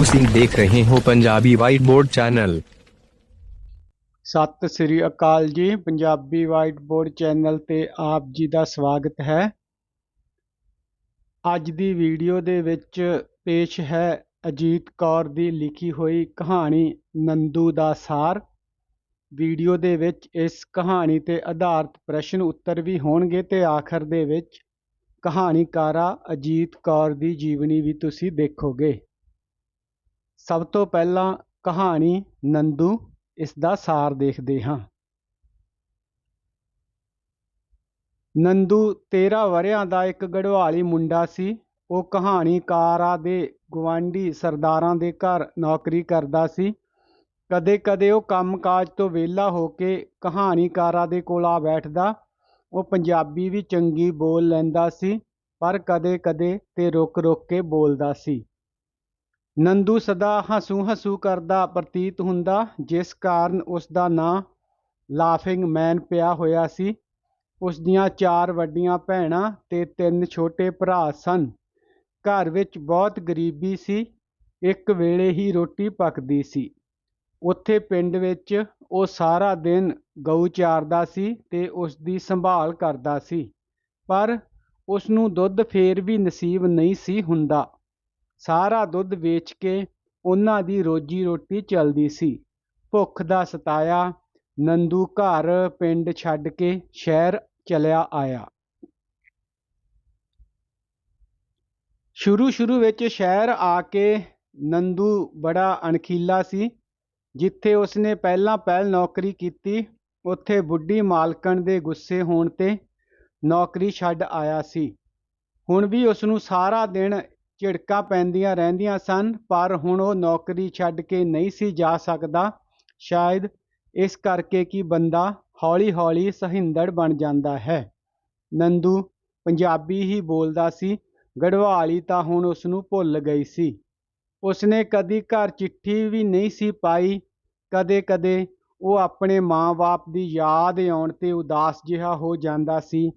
ਤੁਸੀਂ ਦੇਖ ਰਹੇ ਹੋ Punjabi white board channel Sat Sri ਅਕਾਲ ਜੀ, ਪੰਜਾਬੀ ਵਾਈਟ ਬੋਰਡ ਚੈਨਲ ਤੇ ਆਪ ਜੀ ਦਾ ਸਵਾਗਤ ਹੈ। ਅੱਜ ਦੀ ਵੀਡੀਓ ਦੇ ਵਿੱਚ ਪੇਸ਼ ਹੈ ਅਜੀਤ ਕੌਰ ਦੀ ਲਿਖੀ ਹੋਈ ਕਹਾਣੀ ਨੰਦੂ ਦਾ ਸਾਰ। ਵੀਡੀਓ ਦੇ ਵਿੱਚ ਇਸ ਕਹਾਣੀ ਤੇ ਆਧਾਰਿਤ ਪ੍ਰਸ਼ਨ ਉੱਤਰ ਵੀ ਹੋਣਗੇ ਤੇ ਆਖਰ ਦੇ ਵਿੱਚ ਕਹਾਣੀਕਾਰਾ ਅਜੀਤ ਕੌਰ ਦੀ ਜੀਵਨੀ ਵੀ ਤੁਸੀਂ ਦੇਖੋਗੇ। ਸਭ ਤੋਂ ਪਹਿਲਾਂ ਕਹਾਣੀ ਨੰਦੂ ਇਸ ਦਾ ਸਾਰ ਦੇਖਦੇ ਹਾਂ। ਨੰਦੂ 13 ਵਰਿਆਂ ਦਾ ਇੱਕ ਗੜਵਾਲੀ ਮੁੰਡਾ ਸੀ। ਉਹ ਕਹਾਣੀਕਾਰਾਂ ਦੇ ਗਵਾਂਢੀ ਸਰਦਾਰਾਂ ਦੇ ਘਰ ਨੌਕਰੀ ਕਰਦਾ ਸੀ। ਕਦੇ-ਕਦੇ ਉਹ ਕੰਮਕਾਜ ਤੋਂ ਵਿਹਲਾ ਹੋ ਕੇ ਕਹਾਣੀਕਾਰਾਂ ਦੇ ਕੋਲ ਆ ਬੈਠਦਾ। ਉਹ ਪੰਜਾਬੀ ਵੀ ਚੰਗੀ ਬੋਲ ਲੈਂਦਾ ਸੀ, ਪਰ ਕਦੇ-ਕਦੇ ਤੇ ਰੁਕ-ਰੁਕ ਕੇ ਬੋਲਦਾ ਸੀ। ਨੰਦੂ ਸਦਾ ਹਸੂ-ਹਸੂ ਕਰਦਾ ਪ੍ਰਤੀਤ ਹੁੰਦਾ, ਜਿਸ ਕਾਰਨ ਉਸ ਦਾ ਨਾਂ ਲਾਫਿੰਗ ਮੈਨ ਪਿਆ ਹੋਇਆ ਸੀ। ਉਸ ਦੀਆਂ ਚਾਰ ਵੱਡੀਆਂ ਭੈਣਾਂ ਤੇ ਤਿੰਨ ਛੋਟੇ ਭਰਾ ਸਨ। ਘਰ ਵਿੱਚ ਬਹੁਤ ਗਰੀਬੀ ਸੀ। ਇੱਕ ਵੇਲੇ ਹੀ ਰੋਟੀ ਪੱਕਦੀ ਸੀ। ਉੱਥੇ ਪਿੰਡ ਵਿੱਚ ਉਹ ਸਾਰਾ ਦਿਨ ਗਊ ਚਾਰਦਾ ਸੀ ਤੇ ਉਸ ਦੀ ਸੰਭਾਲ ਕਰਦਾ ਸੀ। ਪਰ ਉਸ ਨੂੰ ਦੁੱਧ ਫੇਰ ਵੀ ਨਸੀਬ ਨਹੀਂ ਸੀ ਹੁੰਦਾ। ਸਾਰਾ ਦੁੱਧ ਵੇਚ ਕੇ ਉਹਨਾਂ ਦੀ ਰੋਜੀ ਰੋਟੀ ਚੱਲਦੀ ਸੀ। ਭੁੱਖ ਦਾ ਸਤਾਇਆ, ਨੰਦੂ ਘਰ ਪਿੰਡ ਛੱਡ ਕੇ ਸ਼ਹਿਰ ਚਲਿਆ ਆਇਆ। ਸ਼ੁਰੂ ਸ਼ੁਰੂ ਵਿੱਚ ਸ਼ਹਿਰ ਆ ਕੇ ਨੰਦੂ ਬੜਾ ਅਣਖੀਲਾ ਸੀ। ਜਿੱਥੇ ਉਸਨੇ ਪਹਿਲਾਂ ਪਹਿਲ ਨੌਕਰੀ ਕੀਤੀ, ਉੱਥੇ ਬੁੱਢੀ ਮਾਲਕਣ ਦੇ ਗੁੱਸੇ ਹੋਣ ਤੇ ਨੌਕਰੀ ਛੱਡ ਆਇਆ ਸੀ। ਹੁਣ ਵੀ ਉਸ ਨੂੰ ਸਾਰਾ ਦਿਨ ਝਿੜਕਾਂ ਪੈਂਦੀਆਂ ਰਹਿੰਦੀਆਂ ਸਨ, ਪਰ ਹੁਣ ਉਹ ਨੌਕਰੀ ਛੱਡ ਕੇ ਨਹੀਂ ਸੀ ਜਾ ਸਕਦਾ। ਸ਼ਾਇਦ ਇਸ ਕਰਕੇ ਕਿ ਬੰਦਾ ਹੌਲੀ-ਹੌਲੀ ਸਹਿੰਦੜ ਬਣ ਜਾਂਦਾ ਹੈ। ਨੰਦੂ ਪੰਜਾਬੀ ਹੀ ਬੋਲਦਾ ਸੀ, ਗੜਵਾਲੀ ਤਾਂ ਹੁਣ ਉਸ ਨੂੰ ਭੁੱਲ ਗਈ ਸੀ। ਉਸਨੇ ਕਦੀ ਘਰ ਚਿੱਠੀ ਵੀ ਨਹੀਂ ਸੀ ਪਾਈ। ਕਦੇ-ਕਦੇ ਉਹ ਆਪਣੇ ਮਾਂ-ਬਾਪ ਦੀ ਯਾਦ ਆਉਣ ਤੇ ਉਦਾਸ ਜਿਹਾ ਹੋ ਜਾਂਦਾ ਸੀ,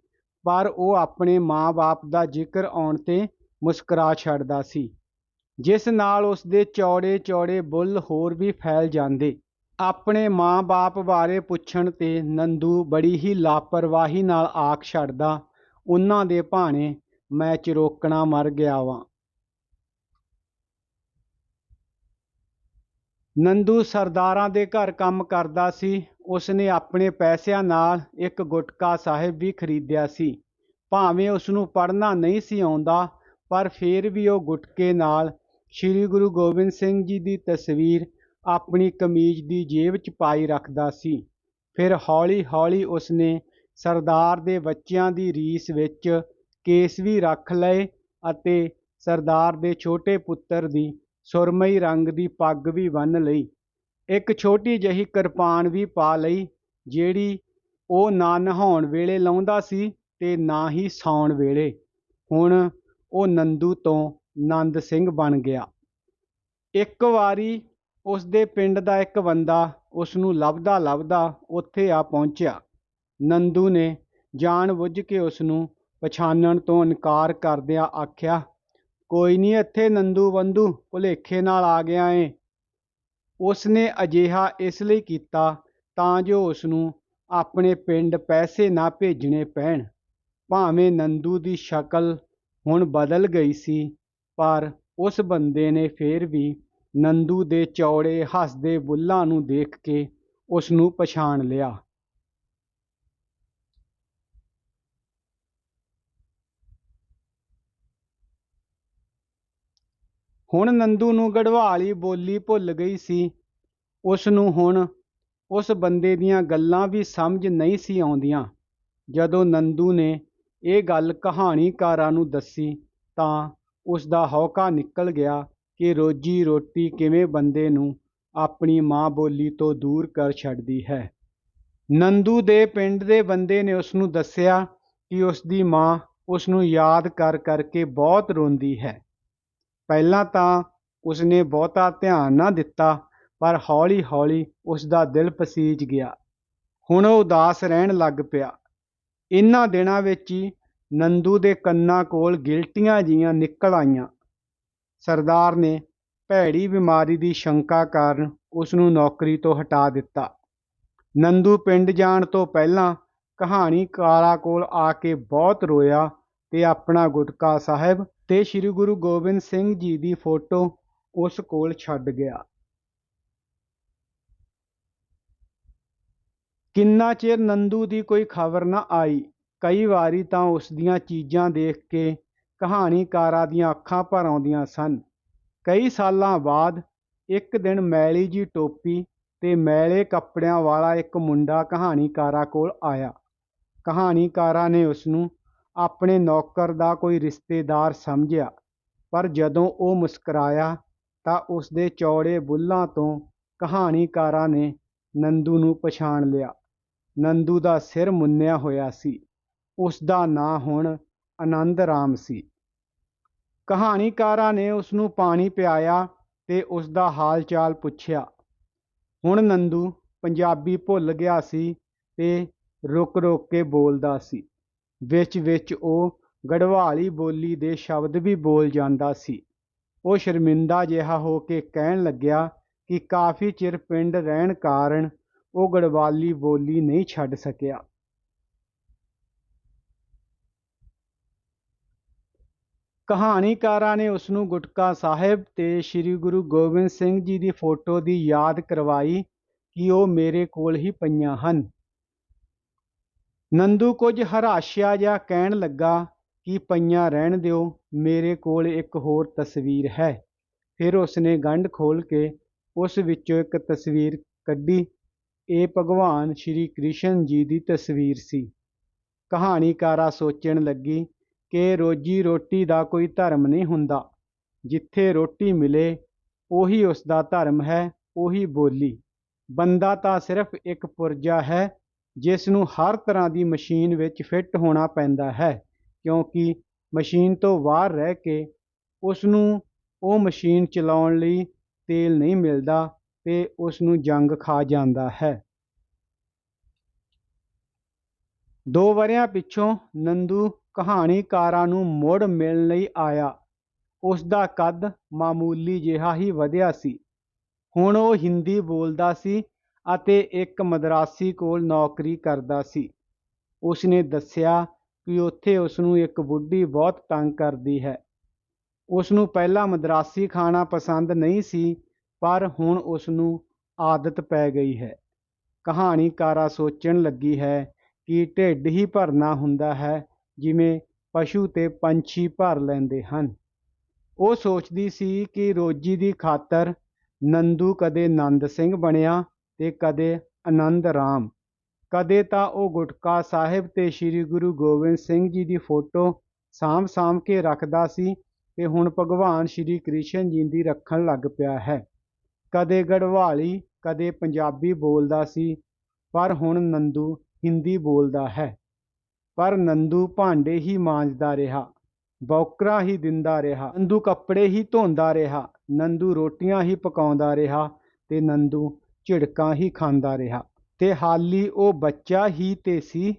ਪਰ ਉਹ ਆਪਣੇ ਮਾਂ-ਬਾਪ ਦਾ ਜ਼ਿਕਰ ਆਉਣ ਤੇ ਮੁਸਕਰਾ ਛੱਡਦਾ ਸੀ। ਜਿਸ ਨਾਲ ਉਸ ਦੇ ਚੌੜੇ-ਚੌੜੇ ਬੁੱਲ ਹੋਰ ਵੀ ਫੈਲ ਜਾਂਦੇ। ਆਪਣੇ ਮਾਂ-ਬਾਪ ਬਾਰੇ ਪੁੱਛਣ ਤੇ ਨੰਦੂ ਬੜੀ ਹੀ ਲਾਪਰਵਾਹੀ ਨਾਲ ਆਖ ਛੱਡਦਾ, ਉਹਨਾਂ ਦੇ ਭਾਣੇ, ਮੈਂ ਚਿਰੋਕਣਾ ਮਰ ਗਿਆ ਵਾਂ। ਨੰਦੂ ਸਰਦਾਰਾਂ ਦੇ ਘਰ ਕੰਮ ਕਰਦਾ ਸੀ। ਉਸਨੇ ਆਪਣੇ ਪੈਸਿਆਂ ਨਾਲ ਇੱਕ ਗੁਟਕਾ ਸਾਹਿਬ ਵੀ ਖਰੀਦਿਆ ਸੀ। ਭਾਵੇਂ ਉਸ ਨੂੰ ਪੜ੍ਹਨਾ ਨਹੀਂ ਸੀ ਆਉਂਦਾ ਪਰ ਫਿਰ ਵੀ ਉਹ ਗੁਟਕੇ ਨਾਲ ਸ੍ਰੀ ਗੁਰੂ ਗੋਬਿੰਦ ਸਿੰਘ ਜੀ ਦੀ ਤਸਵੀਰ ਆਪਣੀ ਕਮੀਜ਼ ਦੀ ਜੇਬ 'ਚ ਪਾਈ ਰੱਖਦਾ ਸੀ। ਫਿਰ ਹੌਲੀ-ਹੌਲੀ ਉਸਨੇ ਸਰਦਾਰ ਦੇ ਬੱਚਿਆਂ ਦੀ ਰੀਸ ਵਿੱਚ ਕੇਸ ਵੀ ਰੱਖ ਲਏ ਅਤੇ ਸਰਦਾਰ ਦੇ ਛੋਟੇ ਪੁੱਤਰ ਦੀ ਸੁਰਮਈ ਰੰਗ ਦੀ ਪੱਗ ਵੀ ਬੰਨ੍ਹ ਲਈ। ਇੱਕ ਛੋਟੀ ਜਿਹੀ ਕਿਰਪਾਨ ਵੀ ਪਾ ਲਈ, ਜਿਹੜੀ ਉਹ ਨਾ ਨਹਾਉਣ ਵੇਲੇ ਲਾਉਂਦਾ ਸੀ ਤੇ ਨਾ ਹੀ ਸੌਣ ਵੇਲੇ। ਹੁਣ ਉਹ ਨੰਦੂ ਤੋਂ ਨੰਦ ਸਿੰਘ ਬਣ ਗਿਆ। ਇੱਕ ਵਾਰੀ ਉਸ ਦੇ ਪਿੰਡ ਦਾ ਇੱਕ ਬੰਦਾ ਉਸ ਨੂੰ ਲੱਭਦਾ ਲੱਭਦਾ ਉੱਥੇ ਆ ਪਹੁੰਚਿਆ। ਨੰਦੂ ਨੇ ਜਾਣ ਬੁੱਝ ਕੇ ਉਸ ਨੂੰ ਪਛਾਣਨ ਤੋਂ ਇਨਕਾਰ ਕਰਦਿਆਂ ਆਖਿਆ, ਕੋਈ ਨਹੀਂ ਇੱਥੇ ਨੰਦੂ ਬੰਦੂ ਭੁਲੇਖੇ ਨਾਲ ਆ ਗਿਆ ਏ। ਉਸ ਨੇ ਅਜਿਹਾ ਇਸ ਲਈ ਕੀਤਾ ਤਾਂ ਜੋ ਉਸ ਨੂੰ ਆਪਣੇ ਪਿੰਡ ਪੈਸੇ ਨਾ ਭੇਜਣੇ ਪੈਣ। ਭਾਵੇਂ ਨੰਦੂ ਦੀ ਸ਼ਕਲ ਹੁਣ ਬਦਲ ਗਈ ਸੀ, ਪਰ ਉਸ ਬੰਦੇ ਨੇ ਫੇਰ ਵੀ ਨੰਦੂ ਦੇ ਚੌੜੇ ਹੱਸਦੇ ਬੁੱਲਾਂ ਨੂੰ ਦੇਖ ਕੇ ਉਸ ਨੂੰ ਪਛਾਣ ਲਿਆ। ਹੁਣ ਨੰਦੂ ਨੂੰ ਗੜਵਾਲੀ ਬੋਲੀ ਭੁੱਲ ਗਈ ਸੀ। ਉਸ ਨੂੰ ਹੁਣ ਉਸ ਬੰਦੇ ਦੀਆਂ ਗੱਲਾਂ ਵੀ ਸਮਝ ਨਹੀਂ ਸੀ ਆਉਂਦੀਆਂ। ਜਦੋਂ ਨੰਦੂ ਨੇ ਇਹ ਗੱਲ ਕਹਾਣੀਕਾਰਾਂ ਨੂੰ ਦੱਸੀ ਤਾਂ ਉਸ ਦਾ ਹੌਕਾ ਨਿਕਲ ਗਿਆ ਕਿ ਰੋਜੀ ਰੋਟੀ ਕਿਵੇਂ ਬੰਦੇ ਨੂੰ ਆਪਣੀ ਮਾਂ ਬੋਲੀ ਤੋਂ ਦੂਰ ਕਰ ਛੱਡਦੀ ਹੈ। ਨੰਦੂ ਦੇ ਪਿੰਡ ਦੇ ਬੰਦੇ ਨੇ ਉਸ ਨੂੰ ਦੱਸਿਆ ਕਿ ਉਸ ਦੀ ਮਾਂ ਉਸ ਨੂੰ ਯਾਦ ਕਰ ਕਰਕੇ ਬਹੁਤ ਰੋਂਦੀ ਹੈ। ਪਹਿਲਾਂ ਤਾਂ ਉਸਨੇ ਬਹੁਤਾ ਧਿਆਨ ਨਾ ਦਿੱਤਾ, ਪਰ ਹੌਲੀ-ਹੌਲੀ ਉਸ ਦਾ ਦਿਲ ਪਸੀਜ ਗਿਆ। ਹੁਣ ਉਹ ਉਦਾਸ ਰਹਿਣ ਲੱਗ ਪਿਆ। ਇਹਨਾਂ ਦਿਨਾਂ ਵਿੱਚ ਹੀ ਨੰਦੂ ਦੇ ਕੰਨਾਂ ਕੋਲ ਗਿਲਟੀਆਂ ਜੀਆਂ ਨਿਕਲ ਆਈਆਂ। ਸਰਦਾਰ ਨੇ ਭੈੜੀ ਬਿਮਾਰੀ ਦੀ ਸ਼ੰਕਾ ਕਾਰਨ ਉਸ ਨੂੰ ਨੌਕਰੀ ਤੋਂ ਹਟਾ ਦਿੱਤਾ। ਨੰਦੂ ਪਿੰਡ ਜਾਣ ਤੋਂ ਪਹਿਲਾਂ ਕਹਾਣੀਕਾਰਾਂ ਕੋਲ ਆ ਕੇ ਬਹੁਤ ਰੋਇਆ ਤੇ ਆਪਣਾ ਗੁਟਕਾ ਸਾਹਿਬ ਤੇ ਸ੍ਰੀ ਗੁਰੂ ਗੋਬਿੰਦ ਸਿੰਘ ਜੀ ਦੀ ਫੋਟੋ ਉਸ ਕੋਲ ਛੱਡ ਗਿਆ। ਕਿੰਨਾ ਚਿਰ ਨੰਦੂ ਦੀ ਕੋਈ ਖਬਰ ਨਾ ਆਈ? ਕਈ ਵਾਰੀ ਤਾਂ ਉਸ ਦੀਆਂ ਚੀਜ਼ਾਂ ਦੇਖ ਕੇ ਕਹਾਣੀਕਾਰਾਂ ਦੀਆਂ ਅੱਖਾਂ ਭਰ ਆਉਂਦੀਆਂ ਸਨ। ਕਈ ਸਾਲਾਂ ਬਾਅਦ ਇੱਕ ਦਿਨ ਮੈਲੀ ਜੀ ਟੋਪੀ ਤੇ ਮੈਲੇ ਕੱਪੜਿਆਂ ਵਾਲਾ ਇੱਕ ਮੁੰਡਾ ਕਹਾਣੀਕਾਰਾਂ ਕੋਲ ਆਇਆ। ਕਹਾਣੀਕਾਰਾਂ ਨੇ ਉਸ ਨੂੰ ਆਪਣੇ ਨੌਕਰ ਦਾ ਕੋਈ ਰਿਸ਼ਤੇਦਾਰ ਸਮਝਿਆ, ਪਰ ਜਦੋਂ ਉਹ ਮੁਸਕਰਾਇਆ ਤਾਂ ਉਸ ਦੇ ਚੌੜੇ ਬੁੱਲਾਂ ਤੋਂ ਕਹਾਣੀਕਾਰਾਂ ਨੇ ਨੰਦੂ ਨੂੰ ਪਛਾਣ ਲਿਆ। ਨੰਦੂ ਦਾ ਸਿਰ ਮੁੰਨਿਆ ਹੋਇਆ ਸੀ। ਉਸ ਦਾ ਨਾਂ ਹੁਣ ਆਨੰਦ ਰਾਮ ਸੀ। ਕਹਾਣੀਕਾਰਾਂ ਨੇ ਉਸ ਨੂੰ ਪਾਣੀ ਪਿਆਇਆ ਤੇ ਉਸ ਦਾ ਹਾਲ ਚਾਲ ਪੁੱਛਿਆ। ਹੁਣ ਨੰਦੂ ਪੰਜਾਬੀ ਭੁੱਲ ਗਿਆ ਸੀ ਤੇ ਰੁਕ ਰੁਕ ਕੇ ਬੋਲਦਾ ਸੀ। ਵਿੱਚ ਵਿੱਚ ਉਹ ਗੜਵਾਲੀ ਬੋਲੀ ਦੇ ਸ਼ਬਦ ਵੀ ਬੋਲ ਜਾਂਦਾ ਸੀ। ਉਹ ਸ਼ਰਮਿੰਦਾ ਜਿਹਾ ਹੋ ਕੇ ਕਹਿਣ ਲੱਗਿਆ ਕਿ ਕਾਫੀ ਚਿਰ ਪਿੰਡ ਰਹਿਣ ਕਾਰਨ ਉਹ ਗੜਵਾਲੀ ਬੋਲੀ ਨਹੀਂ ਛੱਡ ਸਕਿਆ। ਕਹਾਣੀਕਾਰਾਂ ਨੇ ਉਸ ਨੂੰ ਗੁਟਕਾ ਸਾਹਿਬ ਤੇ ਸ੍ਰੀ ਗੁਰੂ ਗੋਬਿੰਦ ਸਿੰਘ ਜੀ ਦੀ ਫੋਟੋ ਦੀ ਯਾਦ ਕਰਵਾਈ ਕਿ ਉਹ ਮੇਰੇ ਕੋਲ ਹੀ ਪਈਆਂ ਹਨ। ਨੰਦੂ ਕੁਝ ਹਰਾਸ਼ਿਆ ਜਾਂ ਕਹਿਣ ਲੱਗਾ ਕਿ ਪਈਆਂ ਰਹਿਣ ਦਿਓ, ਮੇਰੇ ਕੋਲ ਇੱਕ ਹੋਰ ਤਸਵੀਰ ਹੈ। ਫਿਰ ਉਸਨੇ ਗੰਢ ਖੋਲ ਕੇ ਉਸ ਵਿੱਚੋਂ ਇੱਕ ਤਸਵੀਰ ਕੱਢੀ ਇਹ ਭਗਵਾਨ ਸ਼੍ਰੀ ਕ੍ਰਿਸ਼ਨ ਜੀ ਦੀ ਤਸਵੀਰ ਸੀ। ਕਹਾਣੀਕਾਰਾ ਸੋਚਣ ਲੱਗੀ ਕਿ ਰੋਜੀ ਰੋਟੀ ਦਾ ਕੋਈ ਧਰਮ ਨਹੀਂ ਹੁੰਦਾ। ਜਿੱਥੇ ਰੋਟੀ ਮਿਲੇ, ਉਹੀ ਉਸ ਦਾ ਧਰਮ ਹੈ, ਉਹੀ ਬੋਲੀ। ਬੰਦਾ ਤਾਂ ਸਿਰਫ ਇੱਕ ਪੁਰਜਾ ਹੈ ਜਿਸ ਨੂੰ ਹਰ ਤਰ੍ਹਾਂ ਦੀ ਮਸ਼ੀਨ ਵਿੱਚ ਫਿੱਟ ਹੋਣਾ ਪੈਂਦਾ ਹੈ, ਕਿਉਂਕਿ ਮਸ਼ੀਨ ਤੋਂ ਬਾਹਰ ਰਹਿ ਕੇ ਉਸ ਨੂੰ ਉਹ ਮਸ਼ੀਨ ਚਲਾਉਣ ਲਈ ਤੇਲ ਨਹੀਂ ਮਿਲਦਾ ਤੇ ਉਸ ਨੂੰ ਜੰਗ ਖਾ ਜਾਂਦਾ ਹੈ। ਦੋ ਵਰਿਆਂ ਪਿੱਛੋਂ ਨੰਦੂ ਕਹਾਣੀਕਾਰਾਂ ਨੂੰ ਮੁੜ ਮਿਲਣ ਲਈ ਆਇਆ। ਉਸ ਦਾ ਕੱਦ ਮਾਮੂਲੀ ਜਿਹਾ ਹੀ ਵਧਿਆ ਸੀ। ਹੁਣ ਉਹ ਹਿੰਦੀ ਬੋਲਦਾ ਸੀ ਅਤੇ ਇੱਕ ਮਦਰਾਸੀ ਕੋਲ ਨੌਕਰੀ ਕਰਦਾ ਸੀ। ਉਸ ਨੇ ਦੱਸਿਆ ਕਿ ਉੱਥੇ ਉਸ ਨੂੰ ਇੱਕ ਬੁੱਢੀ ਬਹੁਤ ਤੰਗ ਕਰਦੀ ਹੈ। ਉਸ ਨੂੰ ਪਹਿਲਾਂ ਮਦਰਾਸੀ ਖਾਣਾ ਪਸੰਦ ਨਹੀਂ ਸੀ ਪਰ ਹੁਣ ਉਸ ਨੂੰ ਆਦਤ ਪੈ ਗਈ ਹੈ। ਕਹਾਣੀਕਾਰਾ ਸੋਚਣ ਲੱਗੀ ਹੈ ਕਿ ਢਿੱਡ ਹੀ ਭਰਨਾ ਹੁੰਦਾ ਹੈ, ਜਿਵੇਂ ਪਸ਼ੂ ਤੇ ਪੰਛੀ ਭਰ ਲੈਂਦੇ ਹਨ। ਉਹ ਸੋਚਦੀ ਸੀ ਕਿ ਰੋਜੀ ਦੀ ਖਾਤਰ ਨੰਦੂ ਕਦੇ ਨੰਦ ਸਿੰਘ ਬਣਿਆ ਤੇ ਕਦੇ ਆਨੰਦ ਰਾਮ। ਕਦੇ ਤਾਂ ਉਹ ਗੁਟਕਾ ਸਾਹਿਬ ਤੇ ਸ੍ਰੀ ਗੁਰੂ ਗੋਬਿੰਦ ਸਿੰਘ ਜੀ ਦੀ ਫੋਟੋ ਸਾਂਭ ਸਾਂਭ ਕੇ ਰੱਖਦਾ ਸੀ ਤੇ ਹੁਣ ਭਗਵਾਨ ਸ੍ਰੀ ਕ੍ਰਿਸ਼ਨ ਜੀ ਦੀ ਰੱਖਣ ਲੱਗ ਪਿਆ ਹੈ। ਕਦੇ ਗੜਵਾਲੀ, ਕਦੇ ਪੰਜਾਬੀ ਬੋਲਦਾ ਸੀ, ਪਰ ਹੁਣ ਨੰਦੂ ਹਿੰਦੀ ਬੋਲਦਾ ਹੈ। ਪਰ ਨੰਦੂ ਭਾਂਡੇ ਹੀ ਮਾਂਜਦਾ ਰਿਹਾ, ਬੌਕਰਾ ਹੀ ਦਿੰਦਾ ਰਿਹਾ, ਨੰਦੂ ਕੱਪੜੇ ਹੀ ਧੋਂਦਾ ਰਿਹਾ, ਨੰਦੂ ਰੋਟੀਆਂ ਹੀ ਪਕਾਉਂਦਾ ਰਿਹਾ ਤੇ ਨੰਦੂ ਝਿੜਕਾਂ ਹੀ ਖਾਂਦਾ ਰਿਹਾ ਤੇ ਹਾਲੀ ਉਹ ਬੱਚਾ ਹੀ ਤੇ ਸੀ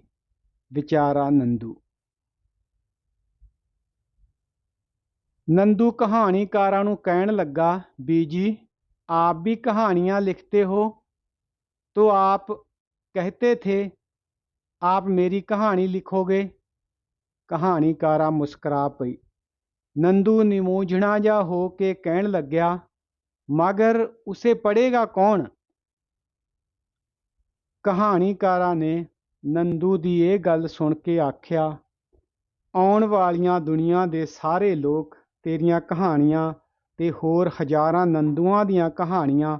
ਵਿਚਾਰਾ ਨੰਦੂ। ਨੰਦੂ ਕਹਾਣੀਕਾਰਾਂ ਨੂੰ ਕਹਿਣ ਲੱਗਾ, ਬੀਜੀ आप भी कहानियां लिखते हो तो आप कहते थे आप मेरी कहानी लिखोगे ਕਹਾਣੀਕਾਰਾ ਮੁਸਕਰਾ ਪਈ ਨੰਦੂ ਨਿਮੋਝਣਾ ਜਾ ਹੋ ਕੇ ਕਹਿਣ ਲੱਗਿਆ ਮਗਰ ਉਸੇ ਪੜੇਗਾ ਕੌਣ ਕਹਾਣੀਕਾਰਾ ਨੇ ਨੰਦੂ ਦੀ ਇਹ ਗੱਲ ਸੁਣ ਕੇ ਆਖਿਆ ਆਉਣ ਵਾਲੀਆਂ ਦੁਨੀਆ ਦੇ ਸਾਰੇ ਲੋਕ ਤੇਰੀਆਂ ਕਹਾਣੀਆਂ ਤੇ ਹੋਰ ਹਜ਼ਾਰਾਂ ਨੰਦੂਆਂ ਦੀਆਂ ਕਹਾਣੀਆਂ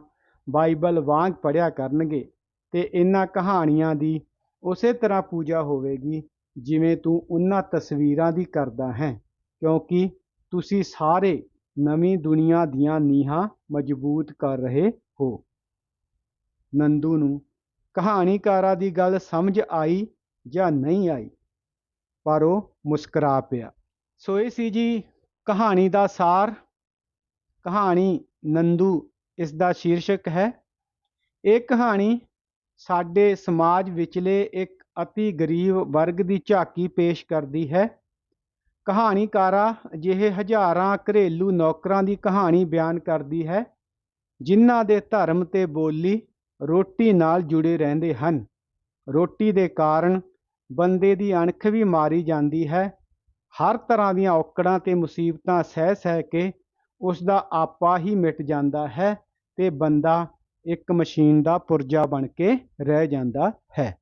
ਬਾਈਬਲ ਵਾਂਗ ਪੜਿਆ ਕਰਨਗੇ ਤੇ ਇਹਨਾਂ ਕਹਾਣੀਆਂ ਦੀ ਉਸੇ ਤਰ੍ਹਾਂ ਪੂਜਾ ਹੋਵੇਗੀ ਜਿਵੇਂ ਤੂੰ ਉਹਨਾਂ ਤਸਵੀਰਾਂ ਦੀ ਕਰਦਾ ਹੈ, ਕਿਉਂਕਿ ਤੁਸੀਂ ਸਾਰੇ ਨਵੀਂ ਦੁਨੀਆ ਦੀਆਂ ਨੀਹਾਂ ਮਜ਼ਬੂਤ ਕਰ ਰਹੇ ਹੋ। ਨੰਦੂ ਨੂੰ ਕਹਾਣੀਕਾਰਾਂ ਦੀ ਗੱਲ ਸਮਝ ਆਈ ਜਾਂ ਨਹੀਂ ਆਈ, ਪਰ ਉਹ ਮੁਸਕਰਾ ਪਿਆ। ਸੋ ਇਹ ਸੀ ਜੀ ਕਹਾਣੀ ਦਾ ਸਾਰ। ਕਹਾਣੀ ਨੰਦੂ, ਇਸ ਦਾ ਸ਼ੀਰਸ਼ਕ ਹੈ। ਇਹ ਕਹਾਣੀ ਸਾਡੇ ਸਮਾਜ ਵਿਚਲੇ ਇੱਕ ਅਤੀ ਗਰੀਬ ਵਰਗ ਦੀ ਝਾਕੀ ਪੇਸ਼ ਕਰਦੀ ਹੈ। ਕਹਾਣੀਕਾਰਾ ਅਜਿਹੇ ਹਜ਼ਾਰਾਂ ਘਰੇਲੂ ਨੌਕਰਾਂ ਦੀ ਕਹਾਣੀ ਬਿਆਨ ਕਰਦੀ ਹੈ, ਜਿਨ੍ਹਾਂ ਦੇ ਧਰਮ ਤੇ ਬੋਲੀ ਰੋਟੀ ਨਾਲ ਜੁੜੇ ਰਹਿੰਦੇ ਹਨ। ਰੋਟੀ ਦੇ ਕਾਰਨ ਬੰਦੇ ਦੀ ਅਣਖ ਵੀ ਮਾਰੀ ਜਾਂਦੀ ਹੈ। ਹਰ ਤਰ੍ਹਾਂ ਦੀਆਂ ਔਕੜਾਂ ਤੇ ਮੁਸੀਬਤਾਂ ਸਹਿ ਸਹਿ ਕੇ ਉਸ ਦਾ ਆਪਾ ਹੀ ਮਿਟ ਜਾਂਦਾ ਹੈ ਤੇ ਬੰਦਾ ਇੱਕ ਮਸ਼ੀਨ ਦਾ ਪੁਰਜਾ ਬਣ ਕੇ ਰਹਿ ਜਾਂਦਾ ਹੈ।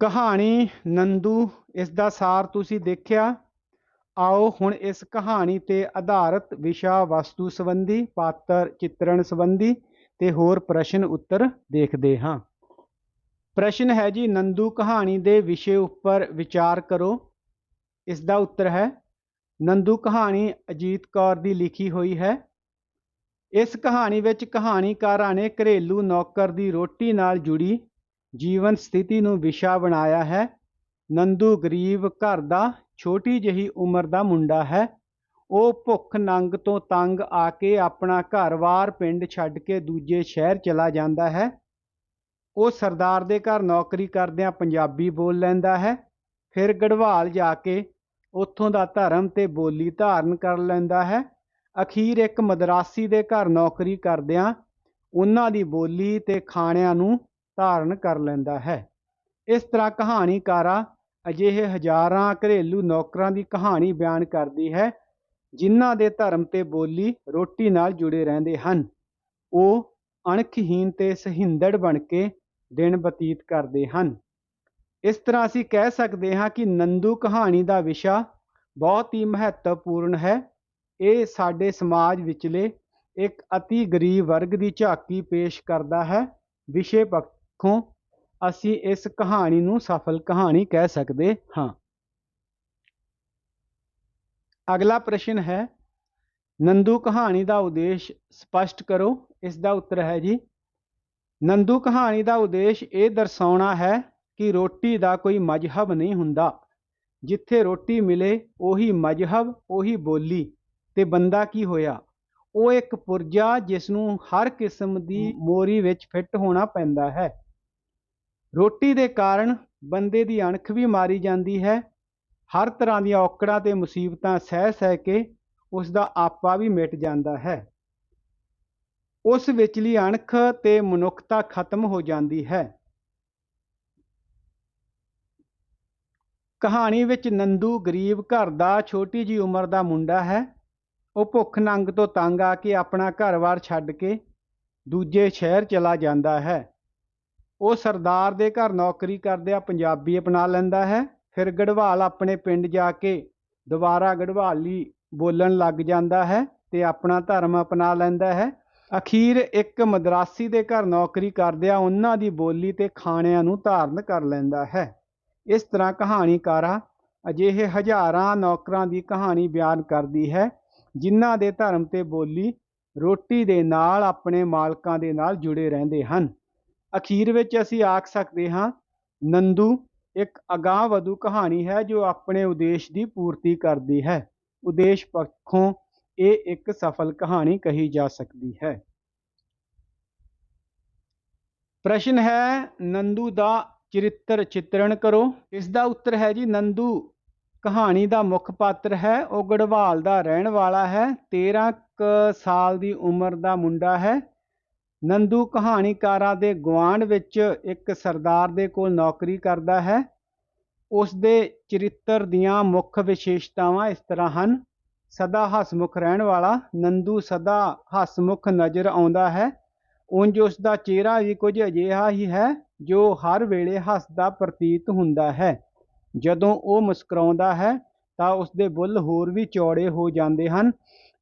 ਕਹਾਣੀ ਨੰਦੂ, ਇਸ ਦਾ ਸਾਰ ਤੁਸੀਂ ਦੇਖਿਆ? ਆਓ ਹੁਣ ਇਸ ਕਹਾਣੀ ਤੇ ਆਧਾਰਿਤ ਵਿਸ਼ਾ ਵਸਤੂ ਸੰਬੰਧੀ, ਪਾਤਰ ਚਿੱਤਰਣ ਸੰਬੰਧੀ ਤੇ ਹੋਰ ਪ੍ਰਸ਼ਨ ਉੱਤਰ ਦੇਖਦੇ ਹਾਂ। ਪ੍ਰਸ਼ਨ ਹੈ ਜੀ, ਨੰਦੂ ਕਹਾਣੀ ਦੇ ਵਿਸ਼ੇ ਉੱਪਰ ਵਿਚਾਰ ਕਰੋ। ਇਸ ਦਾ ਉੱਤਰ ਹੈ, ਨੰਦੂ ਕਹਾਣੀ ਅਜੀਤ ਕੌਰ ਦੀ ਲਿਖੀ ਹੋਈ ਹੈ। ਇਸ ਕਹਾਣੀ ਵਿੱਚ ਕਹਾਣੀਕਾਰਾਂ ਨੇ ਘਰੇਲੂ ਨੌਕਰ ਦੀ ਰੋਟੀ ਨਾਲ ਜੁੜੀ ਜੀਵਨ ਸਥਿਤੀ ਨੂੰ ਵਿਸ਼ਾ ਬਣਾਇਆ ਹੈ। ਨੰਦੂ ਗਰੀਬ ਘਰ ਦਾ ਛੋਟੀ ਜਿਹੀ ਉਮਰ ਦਾ ਮੁੰਡਾ ਹੈ। ਉਹ ਭੁੱਖ ਨੰਗ ਤੋਂ ਤੰਗ ਆ ਕੇ ਆਪਣਾ ਘਰ-ਬਾਰ ਪਿੰਡ ਛੱਡ ਕੇ ਦੂਜੇ ਸ਼ਹਿਰ ਚਲਾ ਜਾਂਦਾ ਹੈ। ਉਹ ਸਰਦਾਰ ਦੇ ਘਰ ਨੌਕਰੀ ਕਰਦਿਆਂ ਪੰਜਾਬੀ ਬੋਲ ਲੈਂਦਾ ਹੈ। ਫਿਰ ਗੜਵਾਲ ਜਾ ਕੇ ਉੱਥੋਂ ਦਾ ਧਰਮ ਤੇ ਬੋਲੀ ਧਾਰਨ ਕਰ ਲੈਂਦਾ ਹੈ। ਅਖੀਰ ਇੱਕ ਮਦਰਾਸੀ ਦੇ ਘਰ ਨੌਕਰੀ ਕਰਦਿਆਂ ਉਹਨਾਂ ਦੀ ਬੋਲੀ ਤੇ ਖਾਣਿਆਂ ਨੂੰ ਧਾਰਨ ਕਰ ਲੈਂਦਾ ਹੈ। ਇਸ ਤਰ੍ਹਾਂ ਕਹਾਣੀਕਾਰਾ ਅਜਿਹੇ ਹਜ਼ਾਰਾਂ ਘਰੇਲੂ ਨੌਕਰਾਂ ਦੀ ਕਹਾਣੀ ਬਿਆਨ ਕਰਦੀ ਹੈ, ਜਿਨ੍ਹਾਂ ਦੇ ਧਰਮ ਤੇ ਬੋਲੀ ਰੋਟੀ ਨਾਲ ਜੁੜੇ ਰਹਿੰਦੇ ਹਨ। ਉਹ ਅਣਖਹੀਣ ਤੇ ਸਹਿੰਦੜ ਬਣ ਕੇ ਦਿਨ ਬਤੀਤ ਕਰਦੇ ਹਨ। ਇਸ ਤਰ੍ਹਾਂ ਅਸੀਂ ਕਹਿ ਸਕਦੇ ਹਾਂ ਕਿ ਨੰਦੂ ਕਹਾਣੀ ਦਾ ਵਿਸ਼ਾ ਬਹੁਤ ਹੀ ਮਹੱਤਵਪੂਰਨ ਹੈ। ਇਹ ਸਾਡੇ ਸਮਾਜ ਵਿਚਲੇ ਇੱਕ ਅਤੀ ਗਰੀਬ ਵਰਗ ਦੀ ਝਾਕੀ ਪੇਸ਼ ਕਰਦਾ ਹੈ। ਵਿਸ਼ੇ ਪੱਖੋਂ ਅਸੀਂ ਇਸ ਕਹਾਣੀ ਨੂੰ ਸਫਲ ਕਹਾਣੀ ਕਹਿ ਸਕਦੇ ਹਾਂ। ਅਗਲਾ ਪ੍ਰਸ਼ਨ ਹੈ, ਨੰਦੂ ਕਹਾਣੀ ਦਾ ਉਦੇਸ਼ ਸਪਸ਼ਟ ਕਰੋ। ਇਸ ਦਾ ਉੱਤਰ ਹੈ ਜੀ, ਨੰਦੂ ਕਹਾਣੀ ਦਾ ਉਦੇਸ਼ ਇਹ ਦਰਸਾਉਣਾ ਹੈ ਕਿ ਰੋਟੀ ਦਾ ਕੋਈ ਮਜਹਬ ਨਹੀਂ ਹੁੰਦਾ। ਜਿੱਥੇ ਰੋਟੀ ਮਿਲੇ, ਉਹੀ ਮਜਹਬ, ਉਹੀ ਬੋਲੀ। ਤੇ ਬੰਦਾ ਕੀ ਹੋਇਆ? ਉਹ ਇੱਕ ਪੁਰਜਾ ਜਿਸ ਨੂੰ ਹਰ ਕਿਸਮ ਦੀ ਮੋਰੀ ਵਿੱਚ ਫਿੱਟ ਹੋਣਾ ਪੈਂਦਾ ਹੈ। ਰੋਟੀ ਦੇ ਕਾਰਨ ਬੰਦੇ ਦੀ ਅਣਖ ਵੀ ਮਾਰੀ ਜਾਂਦੀ ਹੈ। ਹਰ ਤਰ੍ਹਾਂ ਦੀਆਂ ਔਕੜਾਂ ਤੇ ਮੁਸੀਬਤਾਂ ਸਹਿ ਸਹਿ ਕੇ ਉਸ ਦਾ ਆਪਾ ਵੀ ਮਿਟ ਜਾਂਦਾ ਹੈ। ਉਸ ਵਿਚਲੀ ਅਣਖ ਤੇ ਮਨੁੱਖਤਾ ਖਤਮ ਹੋ ਜਾਂਦੀ ਹੈ। ਕਹਾਣੀ ਵਿੱਚ ਨੰਦੂ ਗਰੀਬ ਘਰ ਦਾ ਛੋਟੀ ਜੀ ਉਮਰ ਦਾ ਮੁੰਡਾ ਹੈ। ਉਹ ਭੁੱਖ ਨੰਗ ਤੋਂ ਤੰਗ ਆ ਕੇ ਆਪਣਾ ਘਰ-ਬਾਰ ਛੱਡ ਕੇ ਦੂਜੇ ਸ਼ਹਿਰ ਚਲਾ ਜਾਂਦਾ ਹੈ। ਉਹ ਸਰਦਾਰ ਦੇ ਘਰ ਨੌਕਰੀ ਕਰਦਿਆਂ ਪੰਜਾਬੀ ਅਪਣਾ ਲੈਂਦਾ ਹੈ। ਫਿਰ ਗੜਵਾਲ ਆਪਣੇ ਪਿੰਡ ਜਾ ਕੇ ਦੁਬਾਰਾ ਗੜਵਾਲੀ ਬੋਲਣ ਲੱਗ ਜਾਂਦਾ ਹੈ ਤੇ ਆਪਣਾ ਧਰਮ ਅਪਣਾ ਲੈਂਦਾ ਹੈ। ਅਖੀਰ ਇੱਕ ਮਦਰਾਸੀ ਦੇ ਘਰ ਨੌਕਰੀ ਕਰਦਿਆਂ ਉਹਨਾਂ ਦੀ ਬੋਲੀ ਤੇ ਖਾਣਿਆਂ ਨੂੰ ਧਾਰਨ ਕਰ ਲੈਂਦਾ ਹੈ। ਇਸ ਤਰ੍ਹਾਂ ਕਹਾਣੀਕਾਰਾ ਅਜਿਹੇ ਹਜ਼ਾਰਾਂ ਨੌਕਰਾਂ ਦੀ ਕਹਾਣੀ ਬਿਆਨ ਕਰਦੀ ਹੈ, ਜਿਨ੍ਹਾਂ ਦੇ ਧਰਮ ਤੇ ਬੋਲੀ ਰੋਟੀ ਦੇ ਨਾਲ ਆਪਣੇ ਮਾਲਕਾਂ ਦੇ ਨਾਲ ਜੁੜੇ ਰਹਿੰਦੇ ਹਨ। ਅਖੀਰ ਵਿੱਚ ਅਸੀਂ ਆਖ ਸਕਦੇ ਹਾਂ, ਨੰਦੂ ਇੱਕ ਅਗਾਹ ਵਧੂ ਕਹਾਣੀ ਹੈ ਜੋ ਆਪਣੇ ਉਦੇਸ਼ ਦੀ ਪੂਰਤੀ ਕਰਦੀ ਹੈ। ਉਦੇਸ਼ ਪੱਖੋਂ ਇਹ ਇੱਕ ਸਫਲ ਕਹਾਣੀ ਕਹੀ ਜਾ ਸਕਦੀ ਹੈ। ਪ੍ਰਸ਼ਨ ਹੈ, ਨੰਦੂ ਦਾ ਚਰਿੱਤਰ ਚਿੱਤਰਣ ਕਰੋ। ਇਸ ਦਾ ਉੱਤਰ ਹੈ ਜੀ, ਨੰਦੂ ਕਹਾਣੀ ਦਾ ਮੁੱਖ ਪਾਤਰ ਹੈ, ਉਹ ਗੜਵਾਲ ਦਾ ਰਹਿਣ ਵਾਲਾ ਹੈ 13 ਕ ਸਾਲ ਦੀ ਉਮਰ ਦਾ ਮੁੰਡਾ ਹੈ। ਨੰਦੂ ਕਹਾਣੀਕਾਰਾਂ ਦੇ ਗੁਆਂਢ ਵਿੱਚ ਇੱਕ ਸਰਦਾਰ ਦੇ ਕੋਲ ਨੌਕਰੀ ਕਰਦਾ ਹੈ। ਉਸ ਦੇ ਚਰਿੱਤਰ ਦੀਆਂ ਮੁੱਖ ਵਿਸ਼ੇਸ਼ਤਾਵਾਂ ਇਸ ਤਰ੍ਹਾਂ ਹਨ। ਸਦਾ ਹਸਮੁਖ ਰਹਿਣ ਵਾਲਾ, ਨੰਦੂ ਸਦਾ ਹਸਮੁਖ ਨਜ਼ਰ ਆਉਂਦਾ ਹੈ। ਉਂਝ ਉਸ ਦਾ ਚਿਹਰਾ ਵੀ ਕੁਝ ਅਜਿਹਾ ਹੀ ਹੈ ਜੋ ਹਰ ਵੇਲੇ ਹੱਸਦਾ ਪ੍ਰਤੀਤ ਹੁੰਦਾ ਹੈ। ਜਦੋਂ ਉਹ ਮੁਸਕਰਾਉਂਦਾ ਹੈ, ਤਾਂ ਉਸ ਦੇ ਬੁੱਲ ਹੋਰ ਵੀ ਚੌੜੇ ਹੋ ਜਾਂਦੇ ਹਨ।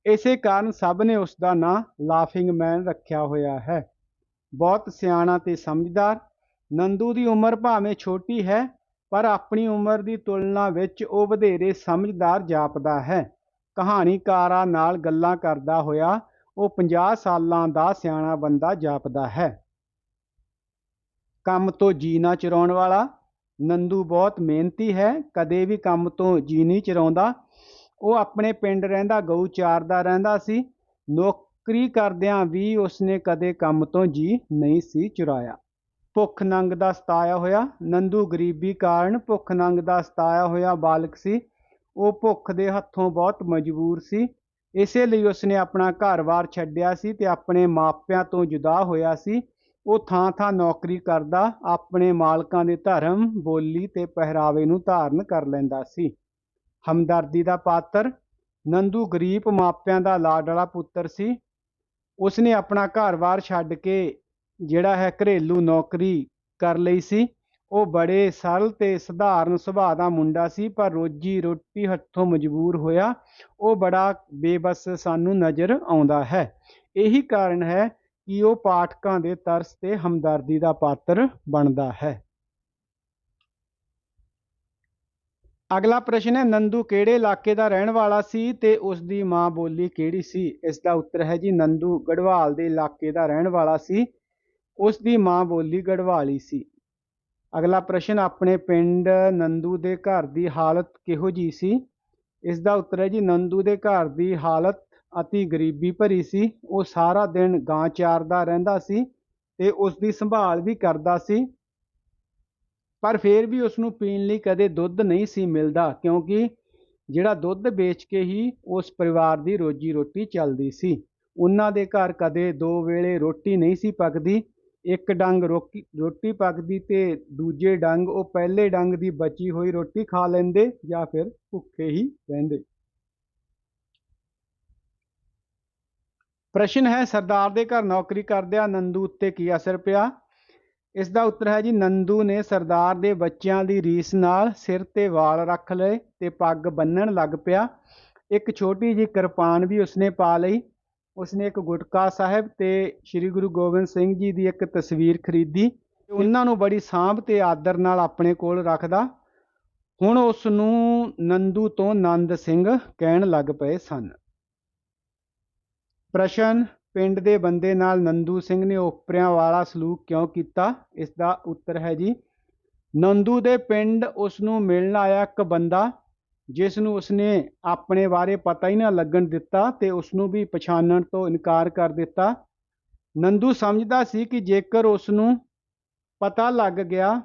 ਇਸੇ ਕਾਰਨ ਸਭ ਨੇ ਉਸ ਦਾ ਨਾਂ ਲਾਫਿੰਗ ਮੈਨ ਰੱਖਿਆ ਹੋਇਆ ਹੈ। ਬਹੁਤ ਸਿਆਣਾ ਤੇ ਸਮਝਦਾਰ, ਨੰਦੂ ਦੀ ਉਮਰ ਭਾਵੇਂ ਛੋਟੀ ਹੈ, ਪਰ ਆਪਣੀ ਉਮਰ ਦੀ ਤੁਲਨਾ ਵਿੱਚ ਉਹ ਵਧੇਰੇ ਸਮਝਦਾਰ ਜਾਪਦਾ ਹੈ। ਕਹਾਣੀਕਾਰਾਂ ਨਾਲ ਗੱਲਾਂ ਕਰਦਾ ਹੋਇਆ ਉਹ 50 ਸਾਲਾਂ ਦਾ ਸਿਆਣਾ ਬੰਦਾ ਜਾਪਦਾ ਹੈ। ਕੰਮ ਤੋਂ ਜੀ ਨਾ ਚੁਰਾਉਣ ਵਾਲਾ। ਨੰਦੂ ਬਹੁਤ ਮਿਹਨਤੀ ਹੈ, ਕਦੇ ਵੀ ਕੰਮ ਤੋਂ ਜੀ ਨਹੀਂ ਚੁਰਾਉਂਦਾ। ਉਹ ਆਪਣੇ ਪਿੰਡ ਰਹਿੰਦਾ, ਗਊ ਚਾਰਦਾ ਰਹਿੰਦਾ ਸੀ। ਨੌਕਰੀ ਕਰਦਿਆਂ ਵੀ ਉਸਨੇ ਕਦੇ ਕੰਮ ਤੋਂ ਜੀ ਨਹੀਂ ਸੀ ਚੁਰਾਇਆ। ਭੁੱਖ ਨੰਗ ਦਾ ਸਤਾਇਆ ਹੋਇਆ, ਨੰਦੂ ਗਰੀਬੀ ਕਾਰਨ ਭੁੱਖ ਨੰਗ ਦਾ ਸਤਾਇਆ ਹੋਇਆ ਬਾਲਕ ਸੀ। ਉਹ ਭੁੱਖ ਦੇ ਹੱਥੋਂ ਬਹੁਤ ਮਜਬੂਰ ਸੀ। ਇਸੇ ਲਈ ਉਸਨੇ ਆਪਣਾ ਘਰ-ਬਾਰ ਛੱਡਿਆ ਸੀ ਤੇ ਆਪਣੇ ਮਾਪਿਆਂ ਤੋਂ ਜੁਦਾ ਹੋਇਆ ਸੀ। ਉਹ ਥਾਂ-ਥਾਂ ਨੌਕਰੀ ਕਰਦਾ, ਆਪਣੇ ਮਾਲਕਾਂ ਦੇ ਧਰਮ, ਬੋਲੀ ਤੇ ਪਹਿਰਾਵੇ ਨੂੰ ਧਾਰਨ ਕਰ ਲੈਂਦਾ ਸੀ। ਹਮਦਰਦੀ ਦਾ ਪਾਤਰ, ਨੰਦੂ ਗਰੀਬ ਮਾਪਿਆਂ ਦਾ ਲਾਡਲਾ ਪੁੱਤਰ ਸੀ। ਉਸਨੇ ਆਪਣਾ ਘਰ-ਬਾਰ ਛੱਡ ਕੇ ਜਿਹੜਾ ਹੈ ਘਰੇਲੂ ਨੌਕਰੀ ਕਰ ਲਈ ਸੀ। ਉਹ ਬੜੇ ਸਰਲ ਤੇ ਸਧਾਰਨ ਸੁਭਾਅ ਦਾ ਮੁੰਡਾ ਸੀ, ਪਰ ਰੋਜੀ ਰੋਟੀ ਹੱਥੋਂ ਮਜਬੂਰ ਹੋਇਆ। ਉਹ ਬੜਾ ਬੇਬਸ ਸਾਨੂੰ ਨਜ਼ਰ ਆਉਂਦਾ ਹੈ। ਇਹੀ ਕਾਰਨ ਹੈ ਕਿ ਉਹ ਪਾਠਕਾਂ ਦੇ ਤਰਸ ਤੇ ਹਮਦਰਦੀ ਦਾ ਪਾਤਰ ਬਣਦਾ ਹੈ। ਅਗਲਾ ਪ੍ਰਸ਼ਨ ਹੈ, ਨੰਦੂ ਕਿਹੜੇ ਇਲਾਕੇ ਦਾ ਰਹਿਣ ਵਾਲਾ ਸੀ ਤੇ ਉਸ ਦੀ ਮਾਂ ਬੋਲੀ ਕਿਹੜੀ ਸੀ? ਇਸ ਦਾ ਉੱਤਰ ਹੈ ਜੀ, ਨੰਦੂ ਗੜਵਾਲ ਦੇ ਇਲਾਕੇ ਦਾ ਰਹਿਣ ਵਾਲਾ ਸੀ। ਉਸ ਦੀ ਮਾਂ ਬੋਲੀ ਗੜਵਾਲੀ ਸੀ। ਅਗਲਾ ਪ੍ਰਸ਼ਨ, ਆਪਣੇ ਪਿੰਡ ਨੰਦੂ ਦੇ ਘਰ ਦੀ ਹਾਲਤ ਕਿਹੋ ਜੀ ਸੀ? ਇਸ ਦਾ ਉੱਤਰ ਹੈ ਜੀ, ਨੰਦੂ ਦੇ ਘਰ ਦੀ ਹਾਲਤ ਅਤੀ ਗਰੀਬੀ ਭਰੀ ਸੀ, ਉਹ ਸਾਰਾ ਦਿਨ ਗਾਂ ਚਾਰਦਾ ਰਹਿੰਦਾ ਸੀ ਤੇ ਉਸ ਦੀ ਸੰਭਾਲ ਵੀ ਕਰਦਾ ਸੀ। ਪਰ ਫਿਰ ਵੀ ਉਸ ਨੂੰ ਪੀਣ ਲਈ ਕਦੇ ਦੁੱਧ ਨਹੀਂ ਸੀ ਮਿਲਦਾ, ਕਿਉਂਕਿ ਜਿਹੜਾ ਦੁੱਧ ਵੇਚ ਕੇ ਹੀ ਉਸ ਪਰਿਵਾਰ ਦੀ ਰੋਜੀ ਰੋਟੀ ਚੱਲਦੀ ਸੀ। ਉਹਨਾਂ ਦੇ ਘਰ ਕਦੇ ਦੋ ਵੇਲੇ ਰੋਟੀ ਨਹੀਂ ਸੀ ਪੱਕਦੀ, ਇੱਕ ਡੰਗ ਰੋਕੀ, ਰੋਟੀ ਪੱਕਦੀ ਤੇ ਦੂਜੇ ਡੰਗ ਉਹ ਪਹਿਲੇ ਡੰਗ ਦੀ ਬਚੀ ਹੋਈ ਰੋਟੀ ਖਾ ਲੈਂਦੇ ਜਾਂ ਫਿਰ ਭੁੱਖੇ ਹੀ ਰਹਿੰਦੇ। ਪ੍ਰਸ਼ਨ ਹੈ, ਸਰਦਾਰ ਦੇ ਘਰ ਨੌਕਰੀ ਕਰਦਿਆਂ ਨੰਦੂ ਉੱਤੇ ਕੀ ਅਸਰ ਪਿਆ? ਇਸ ਦਾ ਉੱਤਰ ਹੈ ਜੀ, ਨੰਦੂ ਨੇ ਸਰਦਾਰ ਦੇ ਬੱਚਿਆਂ ਦੀ ਰੀਸ ਨਾਲ ਸਿਰ ਤੇ ਵਾਲ ਰੱਖ ਲਏ ਤੇ ਪੱਗ ਬੰਨਣ ਲੱਗ ਪਿਆ। ਇੱਕ ਛੋਟੀ ਜਿਹੀ ਕਿਰਪਾਨ ਵੀ ਉਸਨੇ ਪਾ ਲਈ। ਉਸਨੇ ਇੱਕ ਗੁਟਕਾ ਸਾਹਿਬ ਤੇ ਸ੍ਰੀ ਗੁਰੂ ਗੋਬਿੰਦ ਸਿੰਘ ਜੀ ਦੀ ਇੱਕ ਤਸਵੀਰ ਖਰੀਦੀ ਉਹਨਾਂ ਨੂੰ ਬੜੀ ਸਾਂਭ ਤੇ ਆਦਰ ਨਾਲ ਆਪਣੇ ਕੋਲ ਰੱਖਦਾ। ਹੁਣ ਉਸ ਨੂੰ ਨੰਦੂ ਤੋਂ ਨੰਦ ਸਿੰਘ ਕਹਿਣ ਲੱਗ ਪਏ ਸਨ। ਪ੍ਰਸ਼ਨ, ਪਿੰਡ ਦੇ ਬੰਦੇ ਨਾਲ ਨੰਦੂ ਸਿੰਘ ਨੇ ਓਪਰਿਆਂ ਵਾਲਾ ਸਲੂਕ ਕਿਉਂ ਕੀਤਾ? ਇਸ ਦਾ ਉੱਤਰ ਹੈ ਜੀ, ਨੰਦੂ ਦੇ ਪਿੰਡ ਉਸ ਨੂੰ ਮਿਲਣ ਆਇਆ ਇੱਕ ਬੰਦਾ ਜਿਸ ਨੂੰ ਉਸਨੇ ਆਪਣੇ ਬਾਰੇ ਪਤਾ ਹੀ ਨਾ ਲੱਗਣ ਦਿੱਤਾ ਤੇ ਉਸ ਨੂੰ ਵੀ ਪਛਾਣਨ ਤੋਂ ਇਨਕਾਰ ਕਰ ਦਿੱਤਾ। ਨੰਦੂ ਸਮਝਦਾ ਸੀ ਕਿ ਜੇਕਰ ਉਸ ਨੂੰ ਪਤਾ ਲੱਗ ਗਿਆ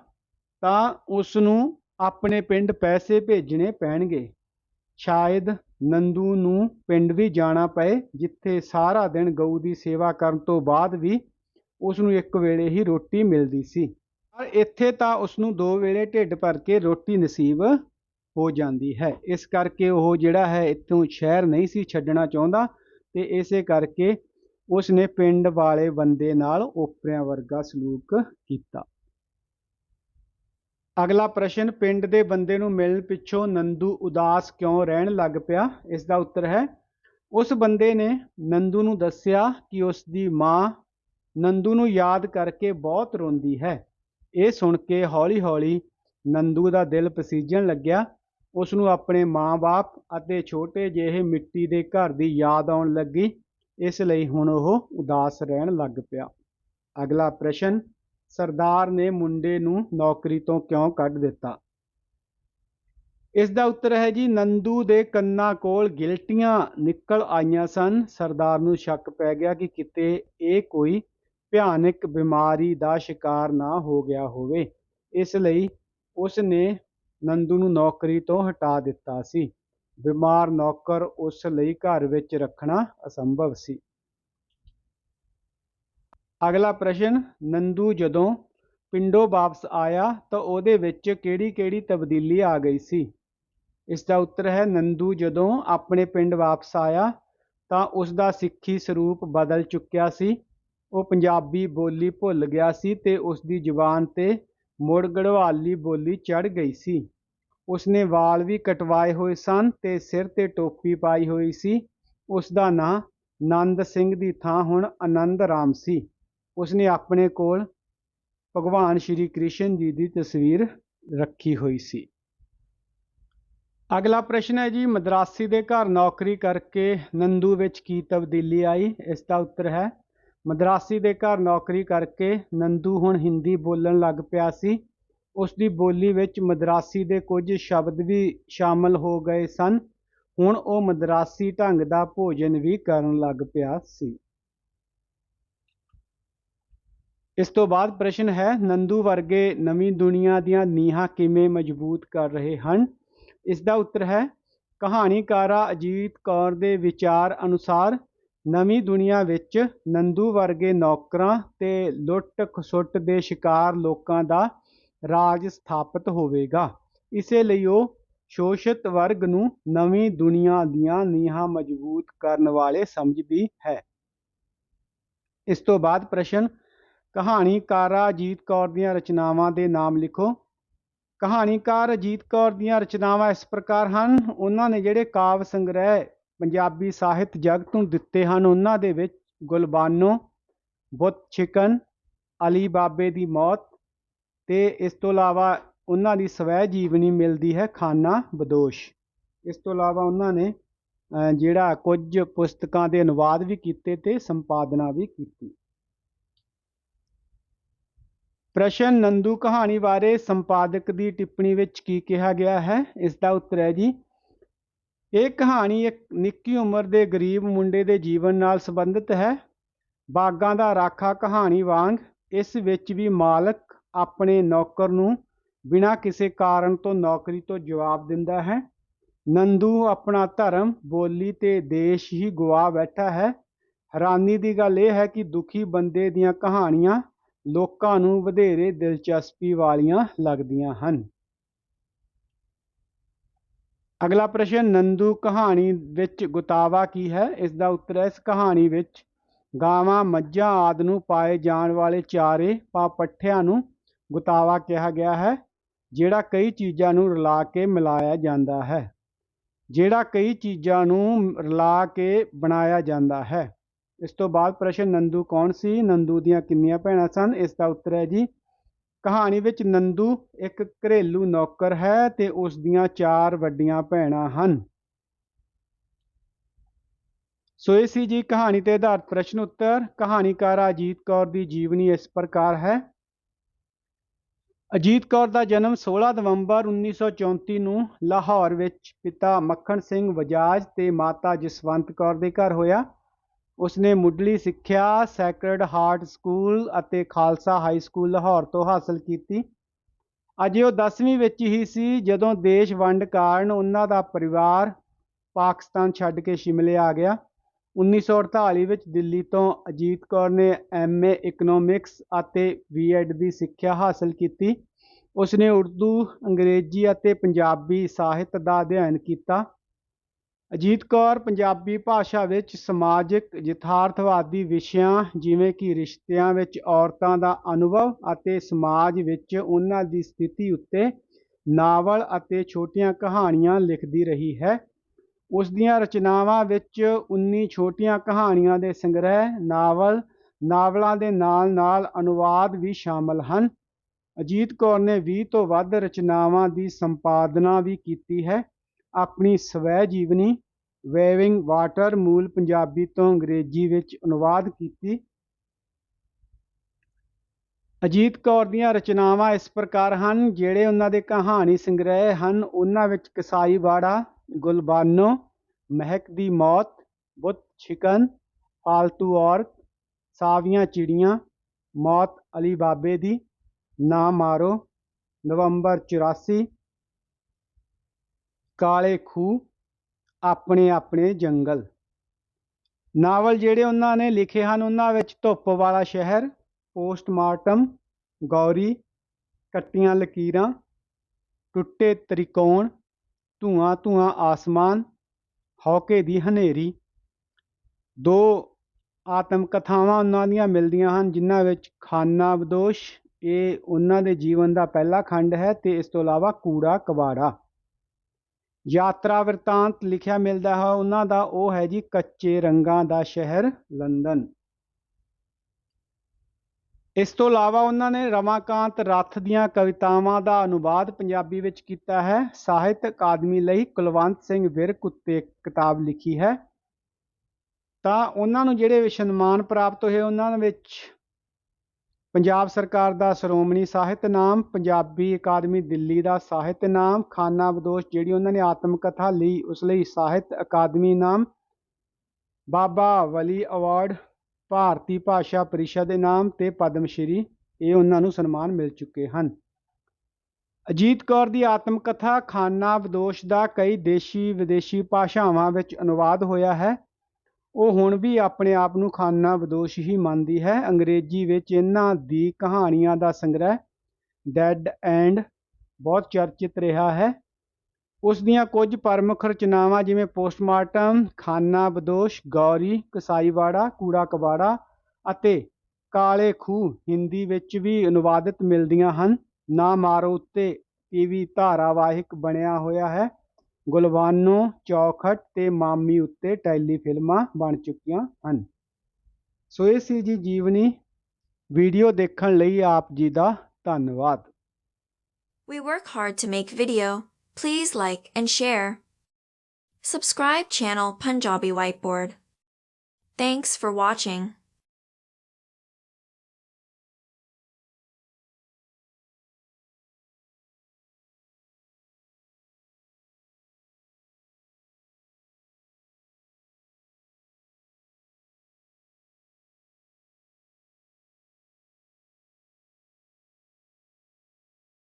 ਤਾਂ ਉਸ ਨੂੰ ਆਪਣੇ ਪਿੰਡ ਪੈਸੇ ਭੇਜਣੇ ਪੈਣਗੇ। ਸ਼ਾਇਦ ਨੰਦੂ ਨੂੰ ਪਿੰਡ ਵੀ ਜਾਣਾ ਪਏ, ਜਿੱਥੇ ਸਾਰਾ ਦਿਨ ਗਊ ਦੀ ਸੇਵਾ ਕਰਨ ਤੋਂ ਬਾਅਦ ਵੀ ਉਸ ਨੂੰ ਇੱਕ ਵੇਲੇ ਹੀ ਰੋਟੀ ਮਿਲਦੀ ਸੀ। ਪਰ ਇੱਥੇ ਤਾਂ ਉਸ ਨੂੰ ਦੋ ਵੇਲੇ ਢਿੱਡ ਭਰ ਕੇ ਰੋਟੀ ਨਸੀਬ ਹੋ ਜਾਂਦੀ ਹੈ। ਇਸ ਕਰਕੇ ਉਹ ਜਿਹੜਾ ਹੈ ਇੱਥੋਂ ਸ਼ਹਿਰ ਨਹੀਂ ਸੀ ਛੱਡਣਾ ਚਾਹੁੰਦਾ ਤੇ ਇਸੇ ਕਰਕੇ ਉਸ ਨੇ ਪਿੰਡ ਵਾਲੇ ਬੰਦੇ ਨਾਲ ਓਪਰਿਆਂ ਵਰਗਾ ਸਲੂਕ ਕੀਤਾ। ਅਗਲਾ ਪ੍ਰਸ਼ਨ, ਪਿੰਡ ਦੇ ਬੰਦੇ ਨੂੰ ਮਿਲਣ ਪਿੱਛੋਂ ਨੰਦੂ ਉਦਾਸ ਕਿਉਂ ਰਹਿਣ ਲੱਗ ਪਿਆ? ਇਸ ਦਾ ਉੱਤਰ ਹੈ, ਉਸ ਬੰਦੇ ਨੇ ਨੰਦੂ ਨੂੰ ਦੱਸਿਆ ਕਿ ਉਸ ਦੀ ਮਾਂ ਨੰਦੂ ਨੂੰ ਯਾਦ ਕਰਕੇ ਬਹੁਤ ਰੋਂਦੀ ਹੈ। ਇਹ ਸੁਣ ਕੇ ਹੌਲੀ-ਹੌਲੀ ਨੰਦੂ ਦਾ ਦਿਲ ਪਸੀਜਣ ਲੱਗਿਆ। ਉਸ ਨੂੰ ਆਪਣੇ ਮਾਂ-ਬਾਪ ਅਤੇ ਛੋਟੇ ਜਿਹੇ ਮਿੱਟੀ ਦੇ ਘਰ ਦੀ ਯਾਦ ਆਉਣ ਲੱਗੀ। ਇਸ ਲਈ ਹੁਣ ਉਹ ਉਦਾਸ ਰਹਿਣ ਲੱਗ ਪਿਆ। ਅਗਲਾ ਪ੍ਰਸ਼ਨ ਸਰਦਾਰ ਨੇ ਮੁੰਡੇ ਨੂੰ ਨੌਕਰੀ ਤੋਂ ਕਿਉਂ ਕੱਢ ਦਿੱਤਾ? ਇਸ ਦਾ ਉੱਤਰ ਹੈ ਜੀ, ਨੰਦੂ ਦੇ ਕੰਨਾਂ ਕੋਲ ਗਿਲਟੀਆਂ ਨਿਕਲ ਆਈਆਂ ਸਨ। ਸਰਦਾਰ ਨੂੰ ਸ਼ੱਕ ਪੈ ਗਿਆ ਕਿ ਕਿਤੇ ਇਹ ਕੋਈ ਭਿਆਨਕ ਬਿਮਾਰੀ ਦਾ ਸ਼ਿਕਾਰ ਨਾ ਹੋ ਗਿਆ ਹੋਵੇ। ਇਸ ਲਈ ਉਸ ਨੇ ਨੰਦੂ ਨੂੰ ਨੌਕਰੀ ਤੋਂ ਹਟਾ ਦਿੱਤਾ ਸੀ। ਬਿਮਾਰ ਨੌਕਰ ਉਸ ਲਈ ਘਰ ਵਿੱਚ ਰੱਖਣਾ ਅਸੰਭਵ ਸੀ। ਅਗਲਾ ਪ੍ਰਸ਼ਨ, ਨੰਦੂ ਜਦੋਂ ਪਿੰਡੋਂ ਵਾਪਸ ਆਇਆ ਤਾਂ ਉਹਦੇ ਵਿੱਚ ਕਿਹੜੀ-ਕਿਹੜੀ ਤਬਦੀਲੀ ਆ ਗਈ ਸੀ? ਇਸ ਦਾ ਉੱਤਰ ਹੈ, ਨੰਦੂ ਜਦੋਂ ਆਪਣੇ ਪਿੰਡ ਵਾਪਸ ਆਇਆ ਤਾਂ ਉਸ ਦਾ ਸਿੱਖੀ ਸਰੂਪ ਬਦਲ ਚੁੱਕਿਆ ਸੀ। ਉਹ ਪੰਜਾਬੀ ਬੋਲੀ ਭੁੱਲ ਗਿਆ ਸੀ ਤੇ ਉਸ ਦੀ ਜ਼ੁਬਾਨ ਤੇ ਮੁੜ ਗੜਵਾਲੀ ਬੋਲੀ ਚੜ ਗਈ ਸੀ। ਉਸਨੇ ਵਾਲ ਵੀ ਕਟਵਾਏ ਹੋਏ ਸਨ ਤੇ ਸਿਰ ਤੇ ਟੋਪੀ ਪਾਈ ਹੋਈ ਸੀ। ਉਸ ਦਾ ਨਾਂ ਨੰਦ ਸਿੰਘ ਦੀ ਥਾਂ ਹੁਣ ਆਨੰਦ ਰਾਮ ਸੀ। ਉਸਨੇ ਆਪਣੇ ਕੋਲ ਭਗਵਾਨ ਸ਼੍ਰੀ ਕ੍ਰਿਸ਼ਨ ਜੀ ਦੀ ਤਸਵੀਰ ਰੱਖੀ ਹੋਈ ਸੀ। ਅਗਲਾ ਪ੍ਰਸ਼ਨ ਹੈ ਜੀ, ਮਦਰਾਸੀ ਦੇ ਘਰ ਨੌਕਰੀ ਕਰਕੇ ਨੰਦੂ ਵਿੱਚ ਕੀ ਤਬਦੀਲੀ ਆਈ? ਇਸ ਦਾ ਉੱਤਰ ਹੈ, ਮਦਰਾਸੀ ਦੇ ਘਰ ਨੌਕਰੀ ਕਰਕੇ ਨੰਦੂ ਹੁਣ ਹਿੰਦੀ ਬੋਲਣ ਲੱਗ ਪਿਆ ਸੀ। ਉਸ ਦੀ ਬੋਲੀ ਵਿੱਚ ਮਦਰਾਸੀ ਦੇ ਕੁਝ ਸ਼ਬਦ ਵੀ ਸ਼ਾਮਲ ਹੋ ਗਏ ਸਨ। ਹੁਣ ਉਹ ਮਦਰਾਸੀ ਢੰਗ ਦਾ ਭੋਜਨ ਵੀ ਕਰਨ ਲੱਗ ਪਿਆ ਸੀ। ਇਸ ਤੋਂ ਬਾਅਦ ਪ੍ਰਸ਼ਨ ਹੈ, ਨੰਦੂ ਵਰਗੇ ਨਵੀਂ ਦੁਨੀਆ ਦੀਆਂ ਨੀਹਾਂ ਕਿਵੇਂ ਮਜ਼ਬੂਤ ਕਰ ਰਹੇ ਹਨ? ਇਸ ਦਾ ਉੱਤਰ ਹੈ, ਕਹਾਣੀਕਾਰਾ ਅਜੀਤ ਕੌਰ ਦੇ ਵਿਚਾਰ ਅਨੁਸਾਰ ਨਵੀਂ ਦੁਨੀਆ ਵਿੱਚ ਨੰਦੂ ਵਰਗੇ ਨੌਕਰਾਂ ਤੇ ਲੁੱਟ ਖਸੁੱਟ ਦੇ ਸ਼ਿਕਾਰ ਲੋਕਾਂ ਦਾ ਰਾਜ ਸਥਾਪਿਤ ਹੋਵੇਗਾ। ਇਸੇ ਲਈ ਉਹ ਸ਼ੋਸ਼ਿਤ ਵਰਗ ਨੂੰ ਨਵੀਂ ਦੁਨੀਆ ਦੀਆਂ ਨੀਹਾਂ ਮਜ਼ਬੂਤ ਕਰਨ ਵਾਲੇ ਸਮਝਦੀ ਹੈ। ਇਸ ਤੋਂ ਬਾਅਦ ਪ੍ਰਸ਼ਨ ਕਹਾਣੀਕਾਰਾ ਅਜੀਤ ਕੌਰ ਦੀਆਂ ਰਚਨਾਵਾਂ ਦੇ ਨਾਮ ਲਿਖੋ। ਕਹਾਣੀਕਾਰ ਅਜੀਤ ਕੌਰ ਦੀਆਂ ਰਚਨਾਵਾਂ ਇਸ ਪ੍ਰਕਾਰ ਹਨ। ਉਹਨਾਂ ਨੇ ਜਿਹੜੇ ਕਾਵ ਸੰਗ੍ਰਹਿ, ਪੰਜਾਬੀ ਸਾਹਿਤ ਜਗਤ ਨੂੰ ਦਿੱਤੇ ਹਨ, ਉਹਨਾਂ ਦੇ ਵਿੱਚ ਗੁਲਬਾਨੋ, ਬੁੱਤ ਛਿਕਨ, ਅਲੀ ਬਾਬੇ ਦੀ ਮੌਤ ਤੇ ਇਸ ਤੋਂ ਇਲਾਵਾ ਉਹਨਾਂ ਦੀ ਸਵੈ ਜੀਵਨੀ ਮਿਲਦੀ ਹੈ ਖਾਨਾ ਬਦੋਸ਼। ਇਸ ਤੋਂ ਇਲਾਵਾ ਉਹਨਾਂ ਨੇ ਜਿਹੜਾ ਕੁਝ ਪੁਸਤਕਾਂ ਦੇ ਅਨੁਵਾਦ ਵੀ ਕੀਤੇ ਤੇ ਸੰਪਾਦਨਾ ਵੀ ਕੀਤੀ। ਪ੍ਰਸ਼ਨ ਨੰਦੂ ਕਹਾਣੀ ਬਾਰੇ ਸੰਪਾਦਕ ਦੀ ਟਿੱਪਣੀ ਵਿੱਚ ਕੀ ਕਿਹਾ ਗਿਆ ਹੈ? ਇਸ ਦਾ ਉੱਤਰ ਹੈ ਜੀ, ਇਹ ਕਹਾਣੀ ਇੱਕ ਨਿੱਕੀ ਉਮਰ ਦੇ ਗਰੀਬ ਮੁੰਡੇ ਦੇ ਜੀਵਨ ਨਾਲ ਸੰਬੰਧਿਤ ਹੈ। ਬਾਗਾਂ ਦਾ ਰਾਖਾ ਕਹਾਣੀ ਵਾਂਗ ਇਸ ਵਿੱਚ ਵੀ ਮਾਲਕ ਆਪਣੇ ਨੌਕਰ ਨੂੰ ਬਿਨਾਂ ਕਿਸੇ ਕਾਰਨ ਤੋਂ ਨੌਕਰੀ ਤੋਂ ਜਵਾਬ ਦਿੰਦਾ ਹੈ। ਨੰਦੂ ਆਪਣਾ ਧਰਮ, ਬੋਲੀ ਤੇ ਦੇਸ਼ ਹੀ ਗਵਾ ਬੈਠਾ ਹੈ। ਹੈਰਾਨੀ ਦੀ ਗੱਲ ਇਹ ਹੈ ਕਿ ਦੁਖੀ ਬੰਦੇ ਦੀਆਂ ਕਹਾਣੀਆਂ ਲੋਕਾਂ ਨੂੰ ਵਧੇਰੇ ਦਿਲਚਸਪੀ ਵਾਲੀਆਂ ਲੱਗਦੀਆਂ ਹਨ। ਅਗਲਾ ਪ੍ਰਸ਼ਨ, ਨੰਦੂ ਕਹਾਣੀ ਵਿੱਚ ਗੁਤਾਵਾ ਕੀ ਹੈ? ਇਸ ਦਾ ਉੱਤਰ ਹੈ, ਇਸ ਕਹਾਣੀ ਵਿੱਚ ਗਾਵਾਂ, ਮੱਝਾਂ ਆਦਿ ਨੂੰ ਪਾਏ ਜਾਣ ਵਾਲੇ ਚਾਰੇ ਪਾ ਪੱਠਿਆਂ ਨੂੰ ਗੁਤਾਵਾ ਕਿਹਾ ਗਿਆ ਹੈ, ਜਿਹੜਾ ਕਈ ਚੀਜ਼ਾਂ ਨੂੰ ਰਲਾ ਕੇ ਮਿਲਾਇਆ ਜਾਂਦਾ ਹੈ। ਜਿਹੜਾ ਕਈ ਚੀਜ਼ਾਂ ਨੂੰ ਰਲਾ ਕੇ ਬਣਾਇਆ ਜਾਂਦਾ ਹੈ। ਇਸ ਤੋਂ ਬਾਅਦ ਪ੍ਰਸ਼ਨ ਨੰਦੂ ਕੌਣ ਸੀ? ਨੰਦੂ ਦੀਆਂ ਕਿੰਨੀਆਂ ਭੈਣਾਂ ਸਨ? ਇਸ ਦਾ ਉੱਤਰ ਹੈ ਜੀ, ਕਹਾਣੀ ਵਿੱਚ ਨੰਦੂ ਇੱਕ ਘਰੇਲੂ ਨੌਕਰ ਹੈ ਤੇ ਉਸ ਦੀਆਂ ਚਾਰ ਵੱਡੀਆਂ ਭੈਣਾਂ ਹਨ। ਸੋ ਇਹ ਸੀ ਜੀ ਕਹਾਣੀ ਤੇ ਆਧਾਰਿਤ ਪ੍ਰਸ਼ਨ ਉੱਤਰ। ਕਹਾਣੀਕਾਰ ਅਜੀਤ ਕੌਰ ਦੀ ਜੀਵਨੀ ਇਸ ਪ੍ਰਕਾਰ ਹੈ। ਅਜੀਤ ਕੌਰ ਦਾ ਜਨਮ 16 ਨਵੰਬਰ 1934 ਨੂੰ ਲਾਹੌਰ ਵਿੱਚ ਪਿਤਾ ਮੱਖਣ ਸਿੰਘ ਵਜਾਜ ਤੇ ਮਾਤਾ ਜਸਵੰਤ ਕੌਰ ਦੇ ਘਰ ਹੋਇਆ। ਉਸਨੇ ਮੁੱਢਲੀ ਸਿੱਖਿਆ ਸੈਕਰਡ ਹਾਰਟ ਸਕੂਲ ਅਤੇ ਖਾਲਸਾ ਹਾਈ ਸਕੂਲ ਲਾਹੌਰ ਤੋਂ ਹਾਸਲ ਕੀਤੀ। ਅਜੇ ਉਹ 10ਵੀਂ ਵਿੱਚ ਹੀ ਸੀ, ਜਦੋਂ ਦੇਸ਼ ਵੰਡ ਕਾਰਨ ਉਹਨਾਂ ਦਾ ਪਰਿਵਾਰ ਪਾਕਿਸਤਾਨ ਛੱਡ ਕੇ ਸ਼ਿਮਲੇ ਆ ਗਿਆ। 1948 ਵਿੱਚ ਦਿੱਲੀ ਤੋਂ ਅਜੀਤ ਕੌਰ ਨੇ ਐਮਏ ਇਕਨੋਮਿਕਸ ਅਤੇ ਬੀਐਡ ਦੀ ਸਿੱਖਿਆ ਹਾਸਲ ਕੀਤੀ। ਉਸਨੇ ਉਰਦੂ, ਅੰਗਰੇਜ਼ੀ ਅਤੇ ਪੰਜਾਬੀ ਸਾਹਿਤ ਦਾ ਅਧਿਐਨ ਕੀਤਾ। ਅਜੀਤ ਕੌਰ, ਪੰਜਾਬੀ ਭਾਸ਼ਾ ਵਿੱਚ ਸਮਾਜਿਕ ਯਥਾਰਥਵਾਦੀ ਵਿਸ਼ਿਆਂ ਜਿਵੇਂ ਕਿ ਰਿਸ਼ਤਿਆਂ ਵਿੱਚ ਔਰਤਾਂ ਦਾ ਅਨੁਭਵ ਅਤੇ ਸਮਾਜ ਵਿੱਚ ਉਹਨਾਂ ਦੀ ਸਥਿਤੀ ਉੱਤੇ ਨਾਵਲ ਅਤੇ ਛੋਟੀਆਂ ਕਹਾਣੀਆਂ ਲਿਖਦੀ ਰਹੀ ਹੈ। ਉਸ ਦੀਆਂ ਰਚਨਾਵਾਂ ਵਿੱਚ 19 ਛੋਟੀਆਂ ਕਹਾਣੀਆਂ ਦੇ ਸੰਗ੍ਰਹਿ, ਨਾਵਲ, ਨਾਵਲਾਂ ਦੇ ਨਾਲ-ਨਾਲ ਅਨੁਵਾਦ ਵੀ ਸ਼ਾਮਲ ਹਨ। ਅਜੀਤ ਕੌਰ ਨੇ 20 ਤੋਂ ਵੱਧ ਰਚਨਾਵਾਂ ਦੀ ਸੰਪਾਦਨਾ ਵੀ ਕੀਤੀ ਹੈ। ਆਪਣੀ ਸਵੈ ਜੀਵਨੀ ਵੇਵਿੰਗ ਵਾਟਰ ਮੂਲ ਪੰਜਾਬੀ ਤੋਂ ਅੰਗਰੇਜ਼ੀ ਵਿੱਚ ਅਨੁਵਾਦ ਕੀਤੀ। ਅਜੀਤ ਕੌਰ ਦੀਆਂ ਰਚਨਾਵਾਂ ਇਸ ਪ੍ਰਕਾਰ ਹਨ, ਜਿਹੜੇ ਉਹਨਾਂ ਦੇ ਕਹਾਣੀ ਸੰਗ੍ਰਹਿ ਹਨ। ਉਹਨਾਂ ਵਿੱਚ ਕਸਾਈ ਬਾੜਾ ਗੁਲਬਾਨੋ, ਮਹਿਕ ਦੀ ਮੌਤ, ਬੁੱਤ ਛਿਕਨ, ਫਾਲਤੂ ਔਰਤ, ਸਾਵੀਆਂ ਚਿੜੀਆਂ, ਮੌਤ ਅਲੀ ਬਾਬੇ ਦੀ, ਨਾ ਮਾਰੋ, ਨਵੰਬਰ 84 ਕਾਲੇ ਖੂਹ, ਆਪਣੇ ਆਪਣੇ ਜੰਗਲ। ਨਾਵਲ ਜਿਹੜੇ ਉਹਨਾਂ ਨੇ ਲਿਖੇ ਹਨ, ਉਹਨਾਂ ਵਿੱਚ ਧੁੱਪ ਵਾਲਾ ਸ਼ਹਿਰ, ਪੋਸਟਮਾਰਟਮ, ਗੌਰੀ, ਕੱਟੀਆਂ ਲਕੀਰਾਂ, ਟੁੱਟੇ ਤ੍ਰਿਕੋਣ, ਧੂਆਂ ਧੂਆਂ ਆਸਮਾਨ ਹੌਕੇ ਦੀ ਹਨੇਰੀ। ਦੋ ਆਤਮ ਕਥਾਵਾਂ ਉਹਨਾਂ ਦੀਆਂ ਮਿਲਦੀਆਂ ਹਨ, ਜਿਨ੍ਹਾਂ ਵਿੱਚ ਖਾਨਾ ਬਦੋਸ਼ ਇਹ ਉਹਨਾਂ ਦੇ ਜੀਵਨ ਦਾ ਪਹਿਲਾ ਖੰਡ ਹੈ ਤੇ ਇਸ ਤੋਂ ਇਲਾਵਾ ਕੂੜਾ ਕਬਾੜਾ ਯਾਤਰਾ ਵਰਤਾਂਤ ਲਿਖਿਆ ਮਿਲਦਾ ਹੈ। ਉਹਨਾਂ ਦਾ ਉਹ ਹੈ ਜੀ ਕੱਚੇ ਰੰਗਾਂ ਦਾ ਸ਼ਹਿਰ ਲੰਡਨ ਇਸ ਤੋਂ ਇਲਾਵਾ ਉਹਨਾਂ ਨੇ ਰਮਾਕਾਂਤ ਰੱਥ ਦੀਆਂ ਕਵਿਤਾਵਾਂ ਦਾ ਅਨੁਵਾਦ ਪੰਜਾਬੀ ਵਿੱਚ ਕੀਤਾ ਹੈ। ਸਾਹਿਤ ਅਕਾਦਮੀ ਲਈ ਕੁਲਵੰਤ ਸਿੰਘ ਵਿਰਕ ਉੱਤੇ ਕਿਤਾਬ ਲਿਖੀ ਹੈ। ਤਾਂ ਉਹਨਾਂ ਨੂੰ ਜਿਹੜੇ ਸਨਮਾਨ ਪ੍ਰਾਪਤ ਹੋਏ, ਉਹਨਾਂ ਵਿੱਚ ਪੰਜਾਬ ਸਰਕਾਰ ਦਾ ਸ਼੍ਰੋਮਣੀ ਸਾਹਿਤ ਨਾਮ, ਪੰਜਾਬੀ ਅਕਾਦਮੀ ਦਿੱਲੀ ਦਾ ਸਾਹਿਤ ਨਾਮ, ਖਾਨਾ ਬਦੋਸ਼ ਜਿਹੜੀ ਉਹਨਾਂ ਨੇ ਆਤਮ ਕਥਾ ਲਈ, ਉਸ ਲਈ ਸਾਹਿਤ ਅਕਾਦਮੀ ਨਾਮ, ਬਾਬਾ ਵਲੀ ਅਵਾਰਡ, ਭਾਰਤੀ ਭਾਸ਼ਾ ਪਰਿਸ਼ਦ ਇਨਾਮ ਤੇ ਪਦਮ ਸ਼੍ਰੀ, ਇਹ ਉਹਨਾਂ ਨੂੰ ਸਨਮਾਨ ਮਿਲ ਚੁੱਕੇ ਹਨ। ਅਜੀਤ ਕੌਰ ਦੀ ਆਤਮ ਕਥਾ ਖਾਨਾ ਬਦੋਸ਼ ਦਾ ਕਈ ਦੇਸ਼ੀ ਵਿਦੇਸ਼ੀ ਭਾਸ਼ਾਵਾਂ ਵਿੱਚ ਅਨੁਵਾਦ ਹੋਇਆ ਹੈ। ਉਹ ਹੁਣ ਵੀ ਆਪਣੇ ਆਪ ਨੂੰ ਖਾਨਾ ਬਦੋਸ਼ ਹੀ ਮੰਨਦੀ ਹੈ। ਅੰਗਰੇਜ਼ੀ ਵਿੱਚ ਇਹਨਾਂ ਦੀ ਕਹਾਣੀਆਂ ਦਾ ਸੰਗ੍ਰਹਿ ਡੈਡ ਐਂਡ ਬਹੁਤ ਚਰਚਿਤ ਰਿਹਾ ਹੈ। ਉਸ ਦੀਆਂ ਕੁਝ ਪ੍ਰਮੁੱਖ ਰਚਨਾਵਾਂ ਜਿਵੇਂ ਪੋਸਟਮਾਰਟਮ, ਖਾਨਾ ਬਦੋਸ਼, ਗੌਰੀ, ਕਸਾਈਵਾੜਾ, ਕੂੜਾ ਕਬਾੜਾ ਅਤੇ ਕਾਲੇ ਖੂਹ ਹਿੰਦੀ ਵਿੱਚ ਵੀ ਅਨੁਵਾਦਿਤ ਮਿਲਦੀਆਂ ਹਨ। ਨਾ ਮਾਰੋ ਉੱਤੇ ਟੀਵੀ ਧਾਰਾਵਾਹਿਕ ਬਣਿਆ ਹੋਇਆ ਹੈ। ਗੁਲਬਾਨੋ ਚੌਖਟ ਤੇ ਮਾਮੀ ਉੱਤੇ ਟੈਲੀਫਿਲਮਾਂ ਬਣ ਚੁੱਕੀਆਂ ਹਨ ਸੋ ਇਹ ਸੀ ਜੀ ਜੀਵਨੀ ਵੀਡੀਓ ਦੇਖਣ ਲਈ ਆਪ ਜੀ ਦਾ ਧੰਨਵਾਦ We work hard to make video. Please like and share. Subscribe channel Punjabi Whiteboard. Thanks for watching.